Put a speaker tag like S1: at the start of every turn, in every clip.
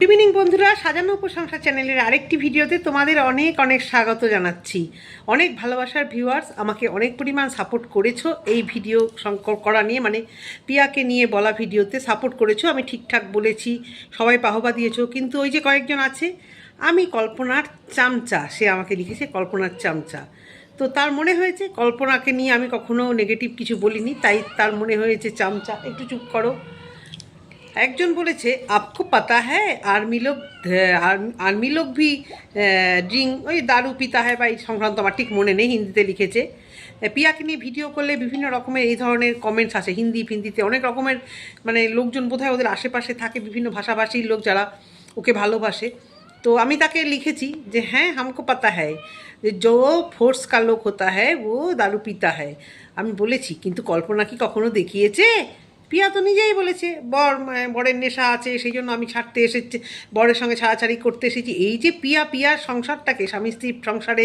S1: Good evening বন্ধুরা। সাজানো উপসংসার চ্যানেলের আরেকটি ভিডিওতে তোমাদের অনেক অনেক স্বাগত জানাচ্ছি। অনেক ভালোবাসার ভিউয়ার্স আমাকে অনেক পরিমাণ সাপোর্ট করেছ এই ভিডিও করা নিয়ে মানে পিয়াকে নিয়ে বলা ভিডিওতে সাপোর্ট করেছ, আমি ঠিকঠাক বলেছি, সবাই পাহবা দিয়েছ। কিন্তু ওই যে কয়েকজন আছে, আমি কল্পনার চামচা, সে আমাকে লিখেছে কল্পনার চামচা। তো তার মনে হয়েছে কল্পনাকে নিয়ে আমি কখনো নেগেটিভ কিছু বলিনি, তাই তার মনে হয়েছে চামচা, একটু চুপ করো। একজন বলেছে, আপকো পাতা হ্যাঁ আর্মি লোক আর্মি লোক ভি ড্রিঙ্ক, ওই দারু পিতা হ্যাঁ বা এই সংক্রান্ত আমার ঠিক মনে নেই, হিন্দিতে লিখেছে। পিয়াকে নিয়ে ভিডিও করলে বিভিন্ন রকমের এই ধরনের কমেন্টস আসে, হিন্দি, ফিন্দিতে অনেক রকমের মানে লোকজন বোধহয় ওদের আশেপাশে থাকে বিভিন্ন ভাষাভাষীর লোক যারা ওকে ভালোবাসে। তো আমি তাকে লিখেছি যে হ্যাঁ হামকো পাতা হ্যায়, যে জো ফোর্স কা লোক হতা হ্যায়, ও দারু পিতা হ্যায়। আমি বলেছি, কিন্তু কল্পনা কি কখনো দেখিয়েছে? পিয়া তো নিজেই বলেছে, বর বরের নেশা আছে, সেই জন্য আমি ছাড়তে এসেছি, বরের সঙ্গে ছাড়াছাড়ি করতে এসেছি। এই যে পিয়া, পিয়ার সংসারটাকে, স্বামী স্ত্রীর সংসারে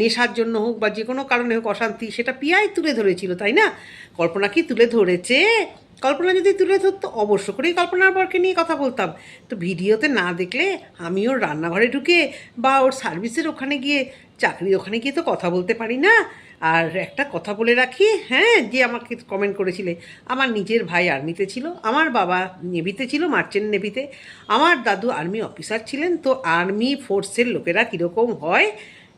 S1: নেশার জন্য হোক বা যে কোনো কারণে হোক অশান্তি, সেটা পিয়াই তুলে ধরেছিল, তাই না? কল্পনা কি তুলে ধরেছে? কল্পনা যদি তুলে ধরতো, অবশ্য করেই কল্পনার বরকে নিয়ে কথা বলতাম। তো ভিডিওতে না দেখলে আমি ওর রান্নাঘরে ঢুকে বা ওর সার্ভিসের ওখানে গিয়ে, চাকরির ওখানে গিয়ে তো কথা বলতে পারি না। আর একটা কথা বলে রাখি হ্যাঁ যে আমাকে কমেন্ট করেছিলে, আমার নিজের ভাই আর্মিতে ছিল, আমার বাবা নেভিতে ছিল, মার্চেন্ট নেভিতে, আমার দাদু আর্মি অফিসার ছিলেন, তো আর্মি ফোর্সের লোকেরা কীরকম হয়,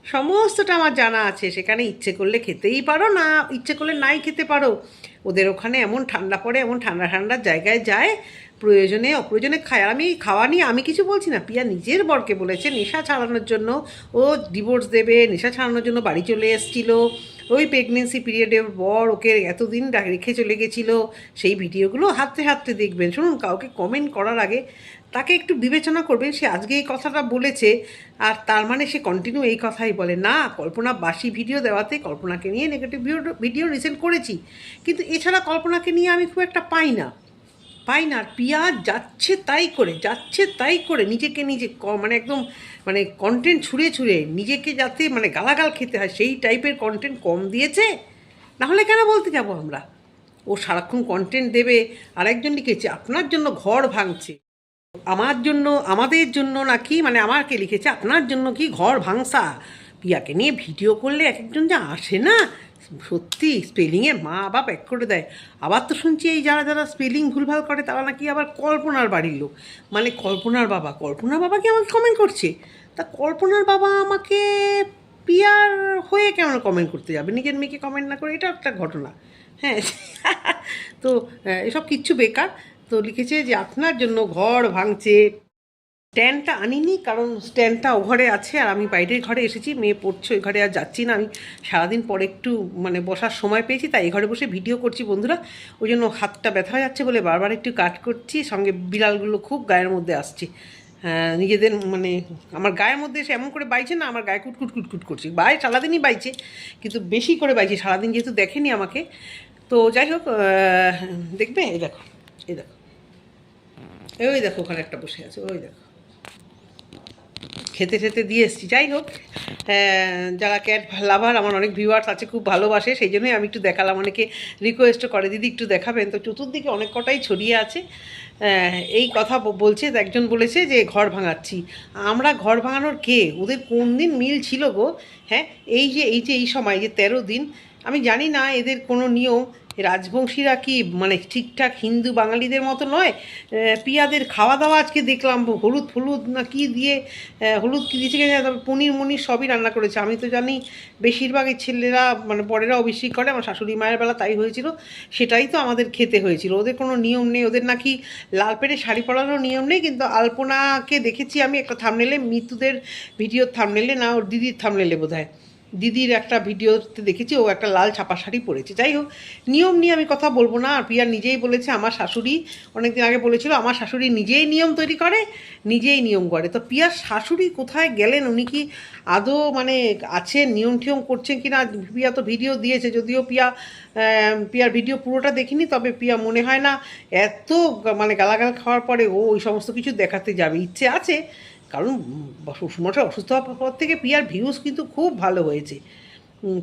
S1: সমস্তটা আমার জানা আছে, সেখানে ইচ্ছে করলে খেতেই পারো, না, ইচ্ছে করলে নাই খেতে পারো, ওদের ওখানে এমন ঠান্ডা পড়ে, এমন ঠান্ডা ঠান্ডা জায়গায় যায় প্রয়োজনে, অপ্রয়োজনে খায়। আমি খাওয়া নিয়ে আমি কিছু বলছি না। পিয়া নিজের বরকে বলেছে, নেশা ছাড়ানোর জন্য ও ডিভোর্স দেবে, নেশা ছাড়ানোর জন্য বাড়ি চলে এসেছিল। ওই প্রেগনেন্সি পিরিয়ডের বর ওকে এতদিন রেখে চলে গেছিল। সেই ভিডিওগুলো হাতে হাতে দেখবেন। শুনুন, কাউকে কমেন্ট করার আগে তাকে একটু বিবেচনা করবেন। সে আজকে এই কথাটা বলেছে আর তার মানে সে কন্টিনিউ এই কথাই বলে, না, কল্পনা বাসি ভিডিও দেওয়াতে কল্পনাকে নিয়ে নেগেটিভ ভিডিও রিসেন্ট করেছি। কিন্তু এছাড়া কল্পনাকে নিয়ে আমি খুব একটা পাই না। পাই না আর পিয়া যাচ্ছে তাই করে, যাচ্ছে তাই করে নিজেকে নিজে মানে একদম মানে কন্টেন্ট ছুঁড়ে ছুঁড়ে নিজেকে যাতে মানে গালাগাল খেতে হয়, সেই টাইপের কন্টেন্ট কম দিয়েছে নাহলে কেন বলতে যাব আমরা? ও সারাক্ষণ কন্টেন্ট দেবে আর একজন লিখেছে, আপনার জন্য ঘর ভাঙছে। আমার জন্য, আমাদের জন্য নাকি মানে আমাকে লিখেছে, আপনার জন্য কি ঘর ভাঙসা? পিয়াকে নিয়ে ভিডিও করলে এক একজন যা আসে না? সত্যি স্পেলিংয়ে মা বাপ এক করে দেয়। আবার তো শুনছি এই যারা যারা স্পেলিং ভুলভাল করে, তারা নাকি আবার কল্পনার বাড়ির লোক। মানে কল্পনার বাবা কল্পনার বাবা কি আমাকে কমেন্ট করছে? তা কল্পনার বাবা আমাকে পিয়ার হয়ে কেমন কমেন্ট করতে যাবে? নিজের মেয়েকে কমেন্ট না করে এটা একটা ঘটনা। হ্যাঁ তো এসব কিচ্ছু বেকার। তো লিখেছে যে আপনার জন্য ঘর ভাঙছে। স্ট্যান্ডটা আনিনি কারণ স্ট্যান্ডটা ও ঘরে আছে আর আমি বাইরের ঘরে এসেছি মেয়ে পড়ছে ওই ঘরে আর যাচ্ছি না। আমি সারাদিন পরে একটু মানে বসার সময় পেয়েছি তাই এই ঘরে বসে ভিডিও করছি বন্ধুরা। ওই জন্য হাতটা ব্যথা হয়ে যাচ্ছে বলে বারবার একটু কাট করছি সঙ্গে বিড়ালগুলো খুব গায়ের মধ্যে আসছে। হ্যাঁ, নিজেদের মানে আমার গায়ের মধ্যে এসে এমন করে বাইছে না আমার গায়ে কুটকুট কুটকুট করছে। বাই সারাদিনই বাইছে কিন্তু বেশি করে বাইছে সারাদিন যেহেতু দেখেনি আমাকে। তো যাই হোক দেখবে? এই দেখো এই দেখো। ওই দেখো ওখানে একটা বসে আছে ওই দেখো। খেতে খেতে দিয়ে এসছি। যাই হোক যারা ক্যাট লাভার আমার অনেক ভিউয়ার্স আছে, খুব ভালোবাসে, সেই জন্যই আমি একটু দেখালাম। অনেকে রিকোয়েস্টও করে, দিদি একটু দেখাবেন। তো চতুর্দিকে অনেক কটাই ছড়িয়ে আছে। এই কথা বলছে একজন বলেছে যে, ঘর ভাঙাচ্ছি। আমরা ঘর ভাঙানোর কে? ওদের কোন দিন মিল ছিল গো? হ্যাঁ এই যে এই যে, এই সময় যে তেরো দিন, আমি জানি না এদের কোনো নিয়ম। রাজবংশীরা কি মানে ঠিকঠাক হিন্দু বাঙালিদের মতো নয়? পিয়াদের খাওয়া দাওয়া আজকে দেখলাম, হলুদ ফলুদ না কি দিয়ে হলুদ কি দিয়েছে কিনা তবে পনির মনির সবই রান্না করেছে। আমি তো জানি বেশিরভাগই ছেলেরা মানে বড়েরাও অভিষেক করে, আমার শাশুড়ি মায়ের বেলা তাই হয়েছিল। সেটাই তো আমাদের খেতে হয়েছিল। ওদের কোনো নিয়ম নেই। ওদের নাকি লাল পেটে শাড়ি পরানোর নিয়ম নেই, কিন্তু আলপনাকে দেখেছি আমি একটা থামনেলে মৃত্যুদের ভিডিওর থামনেলে না, ওর দিদির থামনেলে বোধ হয় দিদির একটা ভিডিওতে দেখেছি ও একটা লাল ছাপা শাড়ি পরেছে। যাই হোক নিয়ম নিয়ে আমি কথা বলব না। আর প্রিয়া নিজেই বলেছে আমার শাশুড়ি অনেকদিন আগে বলেছিল আমার শাশুড়ি নিজেই নিয়ম তৈরি করে নিজেই নিয়ম করে। তো পিয়ার শাশুড়ি কোথায় গেলেন? উনি কি আদৌ মানে আছে নিয়ম টিয়ম করছেন কি না পিয়া তো ভিডিও দিয়েছে যদিও পিয়া আহ, পিয়ার ভিডিও পুরোটা দেখিনি তবে পিয়া মনে হয় না এত মানে গালাগাল খাওয়ার পরে ও ওই সমস্ত কিছু দেখাতে যাবে। ইচ্ছে আছে কারণ শ্বশুরমশাই অসুস্থ হওয়ার পর থেকে পিয়ার ভিউজ কিন্তু খুব ভালো হয়েছে।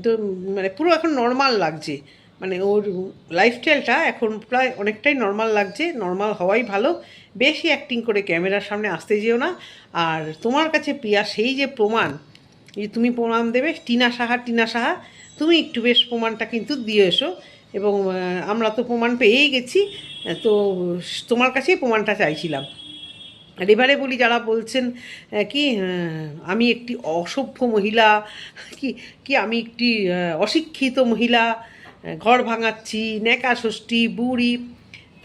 S1: তো মানে পুরো এখন নর্মাল লাগছে। মানে ওর লাইফস্টাইলটা এখন প্রায় অনেকটাই নর্মাল লাগছে নর্মাল হওয়াই ভালো। বেশি অ্যাক্টিং করে ক্যামেরার সামনে আসতে যেও না। আর তোমার কাছে প্রিয়া সেই যে প্রমাণ, যে তুমি প্রমাণ দেবে, টিনা সাহা টিনা সাহা, তুমি একটু বেশ প্রমাণটা কিন্তু দিয়ে এসো। এবং আমরা তো প্রমাণ পেয়েই গেছি। তো, তোমার কাছেই প্রমাণটা চাইছিলাম। আর এবারে বলি যারা বলছেন কি আমি একটি অসভ্য মহিলা, কি কি আমি একটি অশিক্ষিত মহিলা ঘর ভাঙাচ্ছি নেকা ষষ্ঠী, বুড়ি,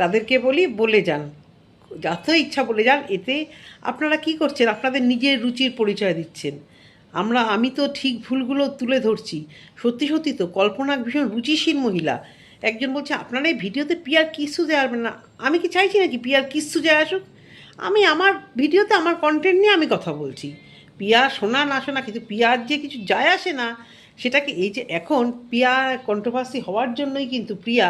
S1: তাদেরকে বলি, বলে যান। যত ইচ্ছা বলে যান, এতে আপনারা কি করছেন? আপনাদের নিজের রুচির পরিচয় দিচ্ছেন। আমরা, আমি তো ঠিক ভুলগুলো তুলে ধরছি। সত্যি সত্যি তো কল্পনা ভীষণ রুচিশীল মহিলা। একজন বলছে, আপনারা এই ভিডিওতে পিয়ার কিচ্ছু দেওয়া যাবে না, আমি কি চাইছি নাকি পিয়ার কিচ্ছু যায় আসুক? আমি আমার ভিডিওতে আমার কন্টেন্ট নিয়ে আমি কথা বলছি। পিয়া শোনা না শোনা কিন্তু পিয়ার যে কিছু যায় আসে না, সেটাকে এই যে এখন পিয়া কন্ট্রোভার্সি হওয়ার জন্যই কিন্তু প্রিয়া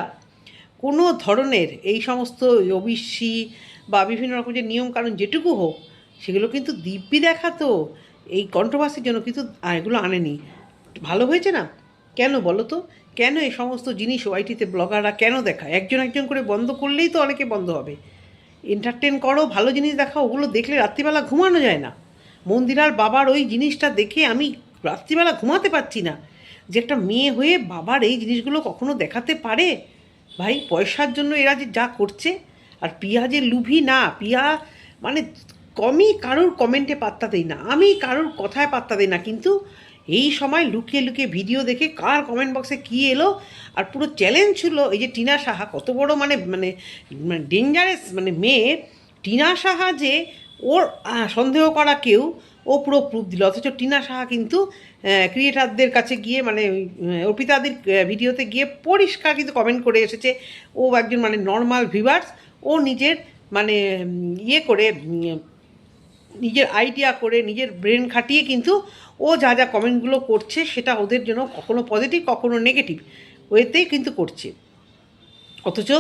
S1: কোনো ধরনের এই সমস্ত ওবিসি বা বিভিন্ন রকম যে নিয়মকানুন যেটুকু হোক, সেগুলো কিন্তু দিব্যি দেখাতো। এই কন্ট্রোভার্সির জন্য কিন্তু এগুলো আনেনি। ভালো হয়েছে না? কেন বলো তো? কেন এই সমস্ত জিনিস ওয়াইটিতে ব্লগাররা কেন দেখায়? একজন একজন করে বন্ধ করলেই তো অনেকে বন্ধ হবে। এন্টারটেন করো, ভালো জিনিস দেখাও, ওগুলো দেখলে রাত্রিবেলা ঘুমানো যায় না। মন্দিরার বাবার ওই জিনিসটা দেখে আমি রাত্রিবেলা ঘুমাতে পারছি না। যে একটা মেয়ে হয়ে বাবার এই জিনিসগুলো কখনো দেখাতে পারে? ভাই, পয়সার জন্য এরা যে যা করছে, আর পিয়া যে লুভি না, পিয়া মানে কমই কারোর কমেন্টে পাত্তা দেই না। আমি কারোর কথায় পাত্তা দিই না, কিন্তু এই সময় লুকিয়ে লুকিয়ে ভিডিও দেখে কার কমেন্ট বক্সে কী এলো? আর পুরো চ্যালেঞ্জ ছিল এই যে টিনা সাহা, কত বড় মানে মানে ডেঞ্জারাস মানে মেয়ে। টিনা সাহা যে ওর সন্দেহ করা কেউ, ও পুরো প্রুফ দিল। অথচ টিনা সাহা কিন্তু ক্রিয়েটারদের কাছে গিয়ে মানে অর্পিতাদের ভিডিওতে গিয়ে পরিষ্কার কিন্তু কমেন্ট করে এসেছে। ও একজন মানে নর্মাল ভিভার্স ও নিজের মানে ইয়ে করে নিজের আইডিয়া করে, নিজের ব্রেন খাটিয়ে কিন্তু ও যা যা কমেন্টগুলো করছে সেটা ওদের জন্য কখনো পজিটিভ কখনো নেগেটিভ ওয়েতেই কিন্তু করছে। অথচ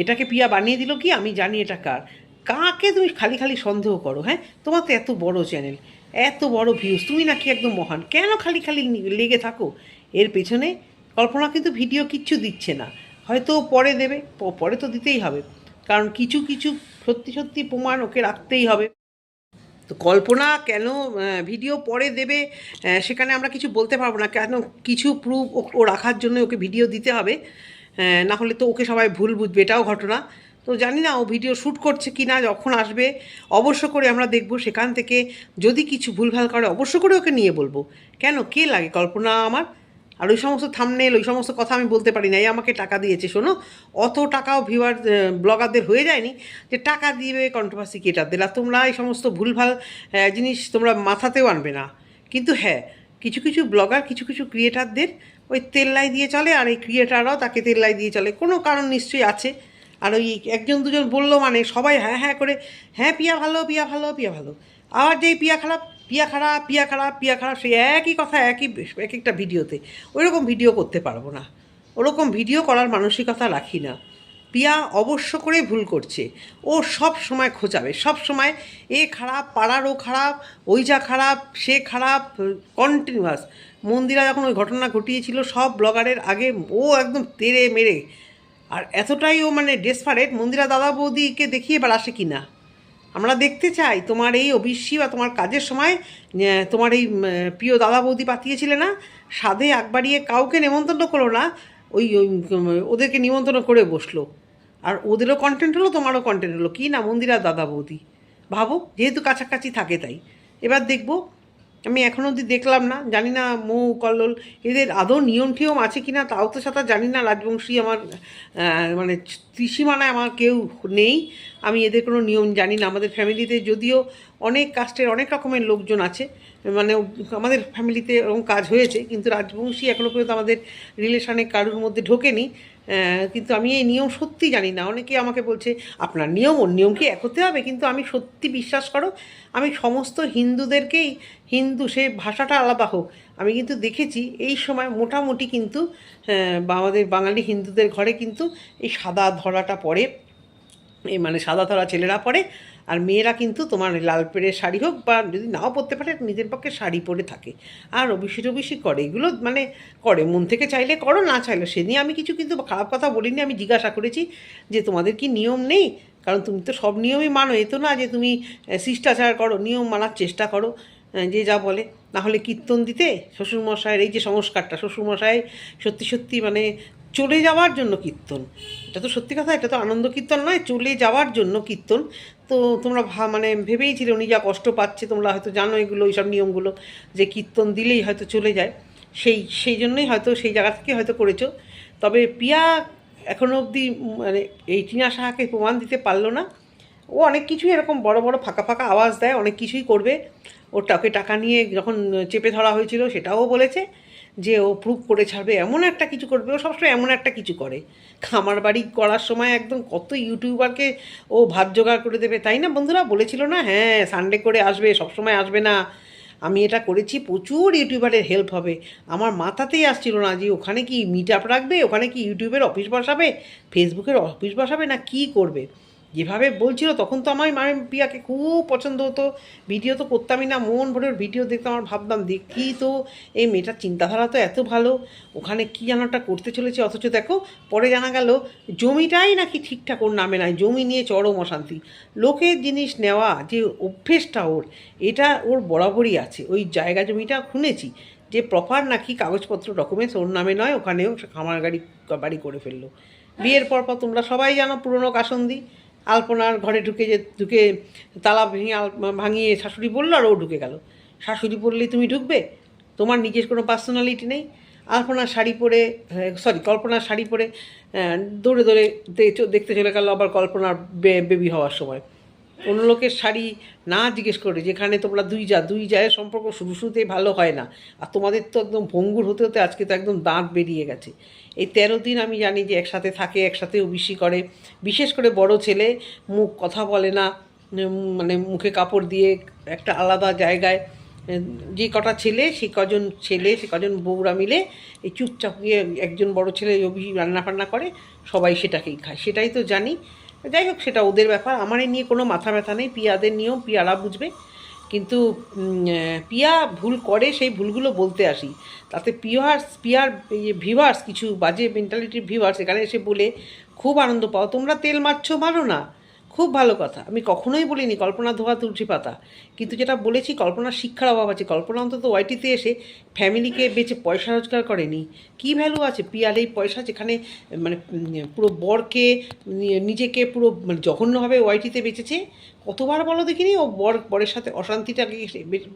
S1: এটাকে পিয়া বানিয়ে দিল কি? আমি জানি এটা কার। কাকে তুমি খালি খালি সন্দেহ করো হ্যাঁ? তোমার তো এত বড় চ্যানেল এত বড় ভিউজ তুমি নাকি একদম মহান। কেন খালি খালি লেগে থাকো? এর পেছনে কল্পনা কিন্তু ভিডিও কিচ্ছু দিচ্ছে না। হয়তো পরে দেবে পরে তো দিতেই হবে। কারণ কিছু কিছু সত্যি সত্যি প্রমাণ ওকে রাখতেই হবে। তো কল্পনা কেন ভিডিও পরে দেবে সেখানে আমরা কিছু বলতে পারব না। কেন কিছু প্রুফ ও রাখার জন্য ওকে ভিডিও দিতে হবে না হলে তো ওকে সবাই ভুল বুঝবে, এটাও ঘটনা। তো জানি না ও ভিডিও শ্যুট করছে কি না যখন আসবে, অবশ্য করে আমরা দেখব সেখান থেকে যদি কিছু ভুলভাল করে অবশ্য করে ওকে নিয়ে বলব। কেন? কে লাগে? কল্পনা আমার? আর ওই সমস্ত থামনেল ওই সমস্ত কথা আমি বলতে পারি না, এই আমাকে টাকা দিয়েছে, শোনো? অত টাকাও ভিউয়ার ব্লগারদের হয়ে যায়নি যে টাকা দিবে কন্ট্রোভার্সি ক্রিয়েটারদের আর তোমরা এই সমস্ত ভুলভাল জিনিস তোমরা মাথাতেও আনবে না। কিন্তু হ্যাঁ কিছু কিছু ব্লগার কিছু কিছু ক্রিয়েটারদের ওই তেল্লাই দিয়ে চলে, আর এই ক্রিয়েটাররাও তাকে তেল্লাই দিয়ে চলে। কোনো কারণ নিশ্চয়ই আছে। আর ওই একজন দুজন বলল মানে সবাই হ্যাঁ হ্যাঁ করে হ্যাঁ পিয়া ভালো পিয়া ভালো পিয়া ভালো। আবার যেই পিয়া খারাপ পিয়া খারাপ পিয়া খারাপ পিয়া খারাপ সেই একই কথা, একই এক একটা ভিডিওতে। ওইরকম ভিডিও করতে পারব না। ওরকম ভিডিও করার মানসিকতা রাখি না। পিয়া অবশ্য করে ভুল করছে। ও সব সময় খোঁচাবে। সব সময় এ খারাপ পাড়ারও খারাপ, ওই যা খারাপ, সে খারাপ কন্টিনিউয়াস মন্দিরা যখন ওই ঘটনা ঘটিয়েছিল, সব ব্লগারের আগে ও একদম তেরে মেরে। আর এতটাই ও মানে ডেসপারেট মন্দিরা দাদা বৌদিকে দেখিয়ে এবার আসে কি না আমরা দেখতে চাই তোমার এই অবিশ্বাসী বা তোমার কাজের সময় তোমার এই প্রিয় দাদা বৌদি পাতিয়েছিলে না? সাধে একবারিয়ে কাউকে নেমন্তন্ন করো না ওই ওই, ওদেরকে নিমন্ত্রণ করে বসল। আর ওদেরও কন্টেন্ট হলো তোমারও কন্টেন্ট হলো। কী না মন্দিরা দাদা বৌদি? ভাবো যেহেতু কাছাকাছি থাকে তাই। এবার দেখব আমি এখনও অবধি দেখলাম না, জানি না মৌ, কল্লোল, এদের আদৌ নিয়ম টিয়ম আছে কি না তাও তো সাথে জানি না, রাজবংশী আমার মানে ত্রিসীমানায় আমার কেউ নেই, আমি এদের কোনো নিয়ম জানি না, আমাদের ফ্যামিলিতে যদিও অনেক কাস্টের, অনেক রকমের লোকজন আছে মানে আমাদের ফ্যামিলিতে এরকম কাজ হয়েছে, কিন্তু রাজবংশী এখনও পর্যন্ত আমাদের রিলেশনে কারোর মধ্যে ঢোকেনি কিন্তু আমি এই নিয়ম সত্যি জানি না। অনেকে আমাকে বলছে, আপনার নিয়ম, ওর নিয়মকে এক হতে হবে, কিন্তু আমি সত্যি বিশ্বাস করো, আমি সমস্ত হিন্দুদেরকেই, হিন্দু, সে ভাষাটা আলাদা হোক, আমি কিন্তু দেখেছি, এই সময় মোটামুটি কিন্তু আমাদের বাঙালি হিন্দুদের ঘরে কিন্তু এই সাদা ধরাটা পড়ে, এই মানে সাদা ধরা ছেলেরা পরে আর মেয়েরা কিন্তু তোমার লাল পেড়ে শাড়ি হোক বা যদি নাও পরতে পারে, নিজের পক্ষে শাড়ি পরে থাকে। আর অবিসি টবিসি করে, এগুলো মানে করে, মন থেকে চাইলে করো, না চাইলে সে নিয়ে আমি কিছু কিন্তু খারাপ কথা বলিনি, আমি জিজ্ঞাসা করেছি যে তোমাদের কি নিয়ম নেই? কারণ তুমি তো সব নিয়মই মানো, এ তো না যে তুমি শিষ্টাচার করো, নিয়ম মানার চেষ্টা করো যে যা বলে। নাহলে কীর্তন দিতে শ্বশুরমশাইয়ের এই যে সংস্কারটা, শ্বশুরমশাই সত্যি সত্যি মানে চলে যাওয়ার জন্য কীর্তন। এটা তো সত্যি কথা, এটা তো আনন্দ কীর্তন নয়, চলে যাওয়ার জন্য কীর্তন। তো তোমরা ভা মানে ভেবেইছিলে উনি যা কষ্ট পাচ্ছে, তোমরা হয়তো জানো এগুলো, এইসব নিয়মগুলো, যে কীর্তন দিলেই হয়তো চলে যায়। সেই সেই জন্যই হয়তো, সেই জায়গা থেকে হয়তো করেছ। তবে পিয়া এখনও অবধি মানে এই টিনা সাহাকে প্রমাণ দিতে পারল না। ও অনেক কিছুই এরকম বড় বড় ফাঁকা ফাঁকা আওয়াজ দেয়, অনেক কিছুই করবে। ওর টাকে টাকা নিয়ে যখন চেপে ধরা হয়েছিল, সেটাও বলেছে। যে ও প্রুভ করে ছাড়বে, এমন একটা কিছু করবে, ও সবসময় এমন একটা কিছু করে। খামার বাড়ি করার সময় একদম কত ইউটিউবারকে ও ভাত জোগাড় করে দেবে, তাই না বন্ধুরা? বলেছিল না? হ্যাঁ সানডে করে আসবে, সবসময় আসবে না। আমি এটা করেছি, প্রচুর ইউটিউবারের হেল্প হবে। আমার মাথাতেই আসছিল না যে ওখানে কি মিট আপ রাখবে, ওখানে কি ইউটিউবের অফিস বসাবে ফেসবুকের অফিস বসাবে না, কি করবে? যেভাবে বলছিল, তখন তো আমার মানে পিয়াকে খুব পছন্দ হতো। ভিডিও তো করতামই না, মন ভরে ভিডিও দেখতে আমার ভাবতাম, দেখি তো, এই মেয়েটার চিন্তাধারা তো এত ভালো, ওখানে কী যেন একটা করতে চলেছে, অথচ দেখো, পরে জানা গেল, জমিটাই নাকি ঠিকঠাক ওর নামে নাই, জমি নিয়ে চরম অশান্তি। লোকের জিনিস নেওয়া যে অভ্যেসটা ওর, এটা ওর বরাবরই আছে। ওই জায়গা জমিটা শুনেছি যে প্রপার নাকি কাগজপত্র ডকুমেন্টস ওর নামে নয়, ওখানেও খামার গাড়ি বাড়ি করে ফেলল। বিয়ের পর পর তোমরা সবাই জানো, পুরনো কাসন্দি। আলপনার ঘরে ঢুকে যে, ঢুকে তালা ভেঙে ভাঙিয়ে শাশুড়ি বলল আর ও ঢুকে গেল। শাশুড়ি বললেই তুমি ঢুকবে? তোমার নিজের কোনো পার্সোনালিটি নেই? আলপনার শাড়ি পরে সরি কল্পনার শাড়ি পরে দৌড়ে দৌড়ে দেখতে চলে গেল আবার কল্পনার বেবি হওয়ার সময়। অন্য লোকের শাড়ি না জিজ্ঞেস করে, যেখানে তোমরা দুই যা, দুই জায়ের সম্পর্ক শুরু শুরুতেই ভালো হয় না। আর তোমাদের তো একদম ভঙ্গুর হতে হতে আজকে তো একদম দাঁত বেরিয়ে গেছে। এই তেরো দিন আমি জানি যে একসাথে থাকে, একসাথে ওবিসি করে। বিশেষ করে বড় ছেলে, মুখ কথা বলে না মানে মুখে কাপড় দিয়ে একটা আলাদা জায়গায় যে কটা ছেলে, সে কজন ছেলে, সে কজন বউরা মিলে এই চুপচাপ গিয়ে একজন বড় ছেলে অভি রান্না ফান্না করে, সবাই সেটাকেই খায়। সেটাই তো জানি। যাই হোক, সেটা ওদের ব্যাপার। আমার নিয়ে কোনো মাথা ব্যথা নেই। পিয়াদের নিয়েও পিয়ারা বুঝবে। কিন্তু পিয়া ভুল করে, সেই ভুলগুলো বলতে আসি। তাতে পিয়ার্স পিয়ার ভিভার্স কিছু বাজে মেন্টালিটির ভিভার্স এখানে এসে বলে, খুব আনন্দ পাও। তোমরা তেল মারছো, মারো না। খুব ভালো কথা। আমি কখনোই বলিনি কল্পনা ধোয়া তুলসী পাতা। কিন্তু যেটা বলেছি কল্পনার শিক্ষার অভাব আছে। কল্পনা অন্তত ওয়াইটিতে এসে ফ্যামিলিকে বেঁচে পয়সা রোজগার করেনি। কি ভ্যালু আছে? পিয়ার এই পয়সা যেখানে মানে পুরো বরকে নিজেকে পুরো মানে জঘন্যভাবে ওয়াইটিতে বেঁচেছে। কতবার বলো দেখিনি, ও বর, বরের সাথে অশান্তিটাকে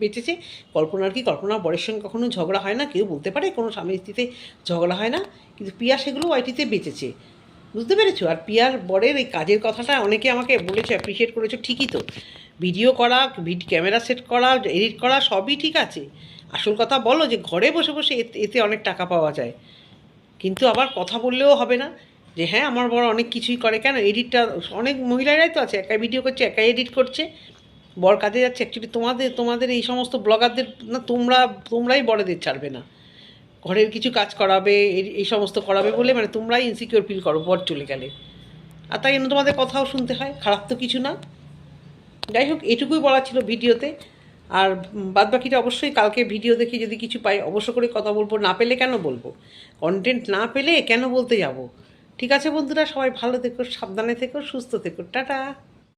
S1: বেঁচেছে। কল্পনার কি, কল্পনা বরের সঙ্গে কখনো ঝগড়া হয় না। কেউ বলতে পারে, কোনো স্বামী স্ত্রীতে ঝগড়া হয় না। কিন্তু পিয়া সেগুলো ওয়াইটিতে বেঁচেছে। বুঝতে পেরেছ? আর পিয়ার বরের এই কাজের কথাটা অনেকে আমাকে বলেছে অ্যাপ্রিসিয়েট করেছ, ঠিকই তো। ভিডিও করা ক্যামেরা সেট করা এডিট করা, সবই ঠিক আছে। আসল কথা বলো যে, ঘরে বসে বসে এতে- এতে অনেক টাকা পাওয়া যায়। কিন্তু আবার কথা বললেও হবে না। যে হ্যাঁ আমার বড় অনেক কিছুই করে। কেন? এডিটটা অনেক মহিলারাই তো আছে, একাই ভিডিও করছে, একাই এডিট করছে। বর কাজে যাচ্ছে। অ্যাকচুয়ালি তোমাদের তোমাদের এই সমস্ত ব্লগারদের না, তোমরা, তোমরাই বড়দের ছাড়বে না। ঘরের কিছু কাজ করাবে, এই- সমস্ত করাবে বলে মানে তোমরাই ইনসিকিওর ফিল করো বর চলে গেলে আর তাই জন্য তোমাদের কথাও শুনতে হয়, খারাপ তো কিছু না। যাই হোক, এটুকুই বলা ছিল ভিডিওতে। আর বাদ বাকিটা অবশ্যই কালকে ভিডিও দেখে যদি কিছু পাই, অবশ্য করে কথা বলব, না পেলে কেন বলব? কন্টেন্ট না পেলে কেন বলতে যাব? ঠিক আছে বন্ধুরা, সবাই ভালো থেকো, সাবধানে থেকো, সুস্থ থেকো। টাটা!